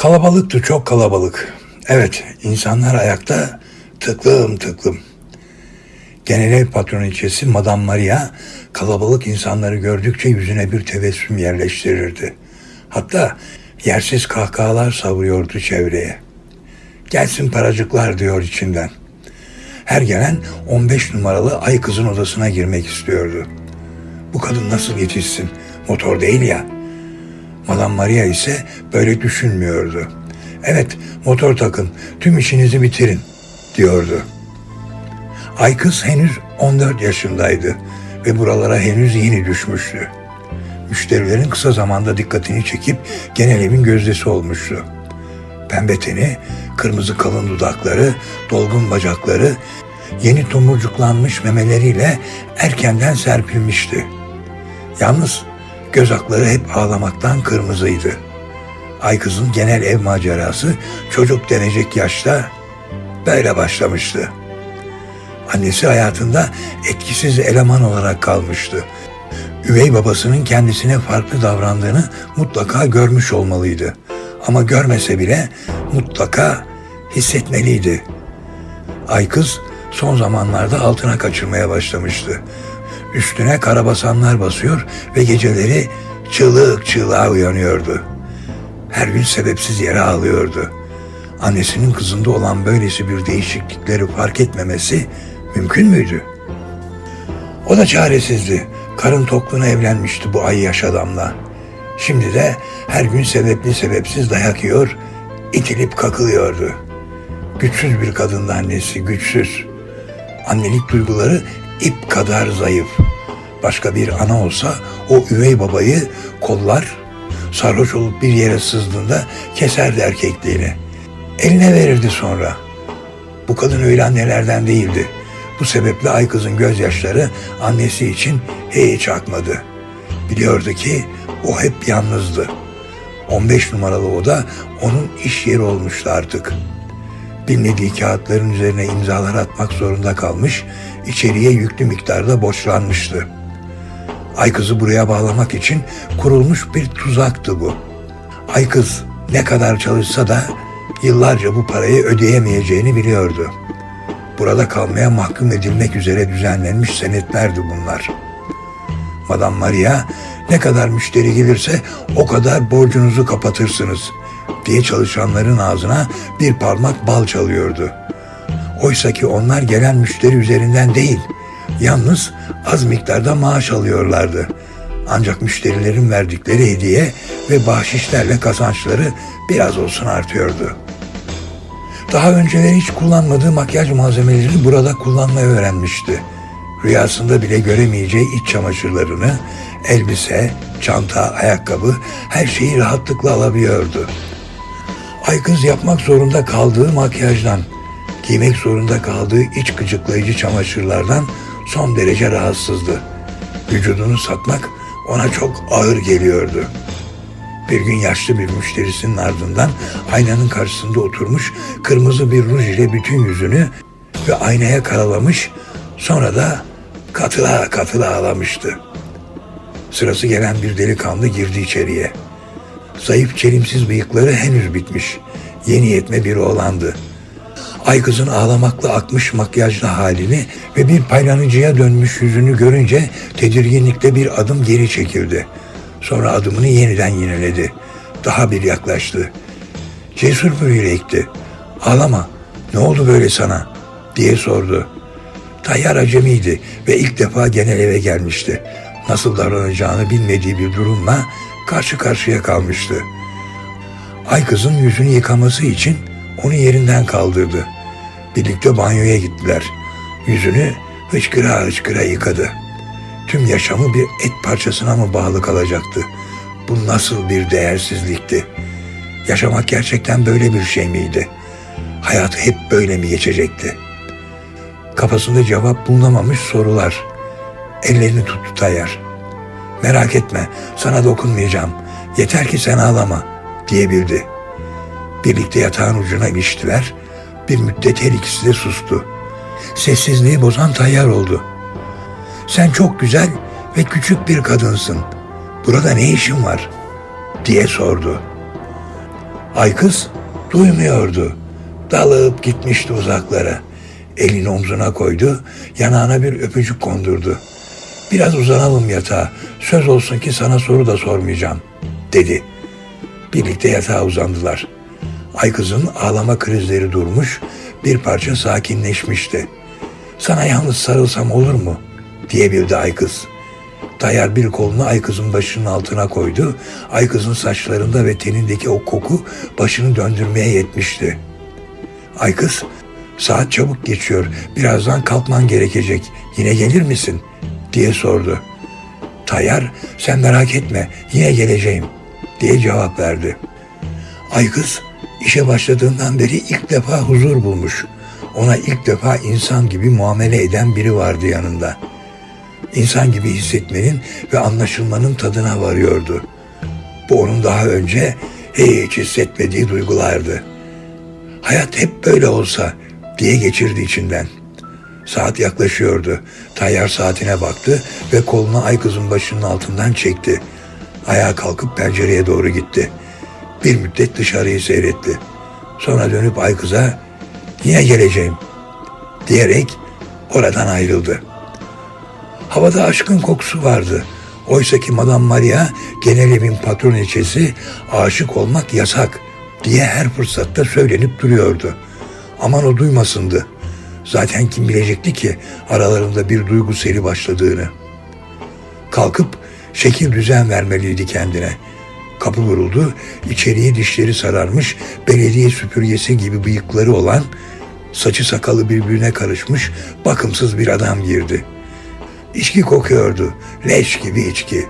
Kalabalıktı, çok kalabalık. Evet, insanlar ayakta tıklım tıklım. Genel ev patroniçesi Madame Maria kalabalık insanları gördükçe yüzüne bir tebessüm yerleştirirdi. Hatta yersiz kahkahalar savuruyordu çevreye. Gelsin paracıklar diyor içinden. Her gelen 15 numaralı ay kızın odasına girmek istiyordu. Bu kadın nasıl yetişsin? Motor değil ya. Madame Maria ise böyle düşünmüyordu. Evet, motor takın, tüm işinizi bitirin, diyordu. Ay kız henüz 14 yaşındaydı ve buralara henüz yeni düşmüştü. Müşterilerin kısa zamanda dikkatini çekip genel evin gözdesi olmuştu. Pembe teni, kırmızı kalın dudakları, dolgun bacakları, yeni tomurcuklanmış memeleriyle erkenden serpilmişti. Yalnız göz akları hep ağlamaktan kırmızıydı. Ay kızın genel ev macerası çocuk denecek yaşta böyle başlamıştı. Annesi hayatında etkisiz eleman olarak kalmıştı. Üvey babasının kendisine farklı davrandığını mutlaka görmüş olmalıydı. Ama görmese bile mutlaka hissetmeliydi. Ay kız son zamanlarda altına kaçırmaya başlamıştı. Üstüne karabasanlar basıyor ve geceleri çığlık çığlığa uyanıyordu. Her gün sebepsiz yere ağlıyordu. Annesinin kızında olan böylesi bir değişiklikleri fark etmemesi mümkün müydü? O da çaresizdi. Karın tokluğuna evlenmişti bu ay yaş adamla. Şimdi de her gün sebepli sebepsiz dayak yiyor, itilip kakılıyordu. Güçsüz bir kadındı annesi, güçsüz. Annelik duyguları ip kadar zayıf. Başka bir ana olsa o üvey babayı kollar, sarhoş olup bir yere sızdığında keserdi erkekliğini. Eline verirdi sonra. Bu kadın öyle annelerden değildi. Bu sebeple ay kızın gözyaşları annesi için hiç akmadı. Biliyordu ki o hep yalnızdı. 15 numaralı oda onun iş yeri olmuştu artık. Bilmediği kağıtların üzerine imzalar atmak zorunda kalmış, içeriye yüklü miktarda borçlanmıştı. Ay kızı buraya bağlamak için kurulmuş bir tuzaktı bu. Ay kız ne kadar çalışsa da yıllarca bu parayı ödeyemeyeceğini biliyordu. Burada kalmaya mahkum edilmek üzere düzenlenmiş senetlerdi bunlar. Madame Maria ne kadar müşteri gelirse o kadar borcunuzu kapatırsınız diye çalışanların ağzına bir parmak bal çalıyordu. Oysa ki onlar gelen müşteri üzerinden değil, yalnız az miktarda maaş alıyorlardı. Ancak müşterilerin verdikleri hediye ve bahşişlerle kazançları biraz olsun artıyordu. Daha önceleri hiç kullanmadığı makyaj malzemelerini burada kullanmayı öğrenmişti. Rüyasında bile göremeyeceği iç çamaşırlarını, elbise, çanta, ayakkabı her şeyi rahatlıkla alabiliyordu. Ay kız yapmak zorunda kaldığı makyajdan, giymek zorunda kaldığı iç gıcıklayıcı çamaşırlardan son derece rahatsızdı. Vücudunu satmak ona çok ağır geliyordu. Bir gün yaşlı bir müşterisinin ardından aynanın karşısında oturmuş kırmızı bir ruj ile bütün yüzünü ve aynaya karalamış sonra da katıla katıla ağlamıştı. Sırası gelen bir delikanlı girdi içeriye. Zayıf çelimsiz bıyıkları henüz bitmiş. Yeni yetme bir oğlandı. Ay kızın ağlamakla akmış makyajlı halini ve bir paylanıcıya dönmüş yüzünü görünce tedirginlikle bir adım geri çekildi. Sonra adımını yeniden yineledi. Daha bir yaklaştı. Cesur bir yürekti. Ağlama, ne oldu böyle sana? diye sordu. Tayyar acemiydi ve ilk defa genel eve gelmişti. Nasıl davranacağını bilmediği bir durumla karşı karşıya kalmıştı. Ay kızın yüzünü yıkaması için onu yerinden kaldırdı. Birlikte banyoya gittiler. Yüzünü hıçkıra hıçkıra yıkadı. Tüm yaşamı bir et parçasına mı bağlı kalacaktı? Bu nasıl bir değersizlikti? Yaşamak gerçekten böyle bir şey miydi? Hayat hep böyle mi geçecekti? Kafasında cevap bulunamamış sorular. Ellerini tuttu Tayyar. Merak etme, sana dokunmayacağım. Yeter ki sen ağlama, diyebildi. Birlikte yatağın ucuna iliştiler. Bir müddet her ikisi de sustu. Sessizliği bozan Tayyar oldu. Sen çok güzel ve küçük bir kadınsın. Burada ne işin var? diye sordu. Aykız duymuyordu. Dalıp gitmişti uzaklara. Elini omzuna koydu, yanağına bir öpücük kondurdu. Biraz uzanalım yatağa, söz olsun ki sana soru da sormayacağım, dedi. Birlikte yatağa uzandılar. Aykız'ın ağlama krizleri durmuş, bir parça sakinleşmişti. Sana yalnız sarılsam olur mu? diyebildi Aykız. Tayyar bir kolunu Aykız'ın başının altına koydu. Aykız'ın saçlarında ve tenindeki o koku başını döndürmeye yetmişti. Aykız, saat çabuk geçiyor, birazdan kalkman gerekecek, yine gelir misin? diye sordu. Tayyar, sen merak etme, yine geleceğim, diye cevap verdi. Aykız, işe başladığından beri ilk defa huzur bulmuş. Ona ilk defa insan gibi muamele eden biri vardı yanında. İnsan gibi hissetmenin ve anlaşılmanın tadına varıyordu. Bu onun daha önce hiç hissetmediği duygulardı. Hayat hep böyle olsa diye geçirdi içinden. Saat yaklaşıyordu. Tayyar saatine baktı ve kolunu Aykız'ın başının altından çekti. Ayağa kalkıp pencereye doğru gitti. Bir müddet dışarıyı seyretti. Sonra dönüp Aykız'a yine geleceğim diyerek oradan ayrıldı. Havada aşkın kokusu vardı. Oysa ki Madame Maria genel evin patroniçesi aşık olmak yasak diye her fırsatta söylenip duruyordu. Aman o duymasındı. Zaten kim bilecekti ki aralarında bir duygu seri başladığını. Kalkıp şekil düzen vermeliydi kendine. Kapı vuruldu, içeriye dişleri sararmış, belediye süpürgesi gibi bıyıkları olan, saçı sakalı birbirine karışmış, bakımsız bir adam girdi. İçki kokuyordu, leş gibi içki.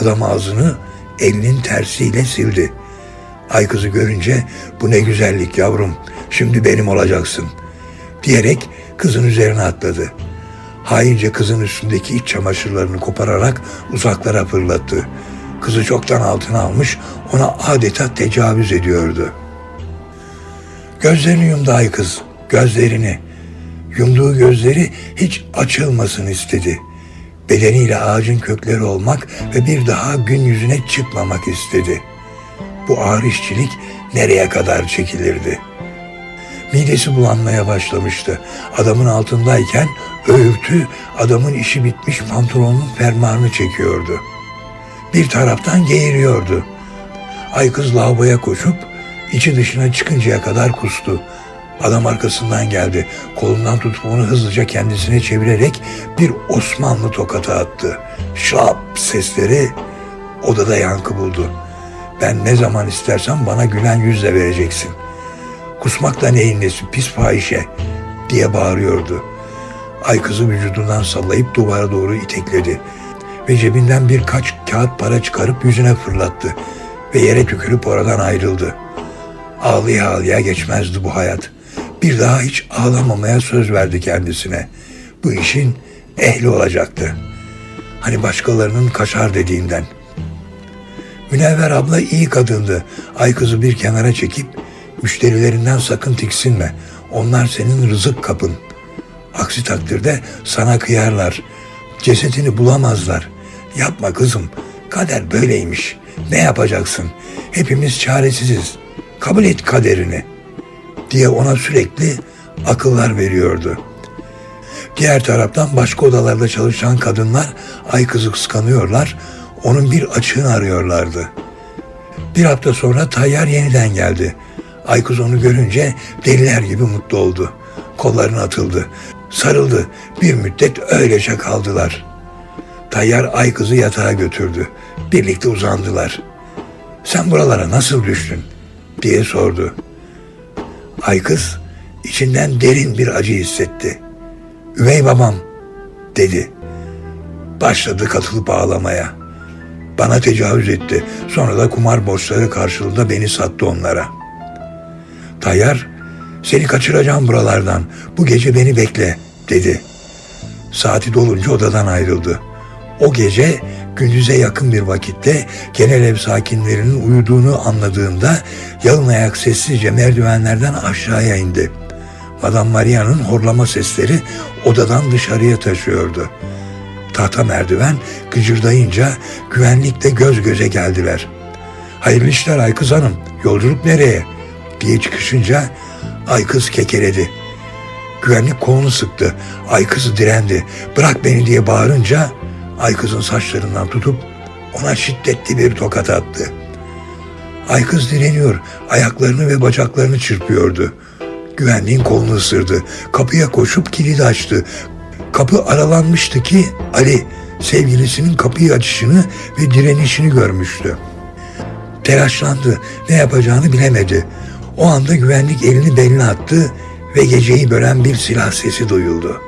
Adam ağzını elinin tersiyle sildi. Ay kızı görünce bu ne güzellik yavrum, şimdi benim olacaksın diyerek kızın üzerine atladı. Haince kızın üstündeki iç çamaşırlarını kopararak uzaklara fırlattı. Kızı çoktan altına almış, ona adeta tecavüz ediyordu. Gözlerini yumdu ay kız, gözlerini. Yumduğu gözleri hiç açılmasın istedi. Bedeniyle ağacın kökleri olmak ve bir daha gün yüzüne çıkmamak istedi. Bu ağır işçilik nereye kadar çekilirdi? Midesi bulanmaya başlamıştı. Adamın altındayken öğürtü adamın işi bitmiş pantolonun fermuarını çekiyordu. Bir taraftan geğiriyordu. Ay kız lavaboya koşup içi dışına çıkıncaya kadar kustu. Adam arkasından geldi. Kolundan tutup onu hızlıca kendisine çevirerek bir Osmanlı tokatı attı. Şap sesleri odada yankı buldu. Ben ne zaman istersen bana gülen yüzle vereceksin. Kusmak da neyin nesi pis fahişe diye bağırıyordu. Ay kızı vücudundan sallayıp duvara doğru itekledi. Ve cebinden birkaç kağıt para çıkarıp yüzüne fırlattı. Ve yere tükürüp oradan ayrıldı. Ağlıya ağlıya geçmezdi bu hayat. Bir daha hiç ağlamamaya söz verdi kendisine. Bu işin ehli olacaktı. Hani başkalarının kaşar dediğinden. Münevver abla iyi kadındı. Ay kızı bir kenara çekip müşterilerinden sakın tiksinme. Onlar senin rızık kapın. Aksi takdirde sana kıyarlar. Cesetini bulamazlar. Yapma kızım. Kader böyleymiş. Ne yapacaksın? Hepimiz çaresiziz. Kabul et kaderini. Diye ona sürekli akıllar veriyordu. Diğer taraftan başka odalarda çalışan kadınlar ay kızı kıskanıyorlar. Onun bir açığını arıyorlardı. Bir hafta sonra Tayyar yeniden geldi. Aykız onu görünce deliler gibi mutlu oldu. Kollarına atıldı. Sarıldı. Bir müddet öylece kaldılar. Tayyar Aykız'ı yatağa götürdü. Birlikte uzandılar. Sen buralara nasıl düştün? diye sordu. Aykız içinden derin bir acı hissetti. Üvey babam dedi. Başladı katılıp ağlamaya. Bana tecavüz etti. Sonra da kumar borçları karşılığında beni sattı onlara. Tayyar, seni kaçıracağım buralardan. Bu gece beni bekle, dedi. Saati dolunca odadan ayrıldı. O gece gündüze yakın bir vakitte genel ev sakinlerinin uyuduğunu anladığında yalın ayak sessizce merdivenlerden aşağıya indi. Madame Maria'nın horlama sesleri odadan dışarıya taşıyordu. Tahta merdiven gıcırdayınca güvenlikle göz göze geldiler. Hayırlı işler Aykız Hanım, Yolculuk nereye? diye çıkışınca Aykız kekeledi. Güvenlik kolunu sıktı. Aykız direndi. Bırak beni diye bağırınca Aykız'ın saçlarından tutup ona şiddetli bir tokat attı. Aykız direniyor. Ayaklarını ve bacaklarını çırpıyordu. Güvenliğin kolunu ısırdı. Kapıya koşup kilidi açtı. Kapı aralanmıştı ki Ali sevgilisinin kapıyı açışını ve direnişini görmüştü. Telaşlandı. Ne yapacağını bilemedi. O anda güvenlik elini beline attı ve geceyi bölen bir silah sesi duyuldu.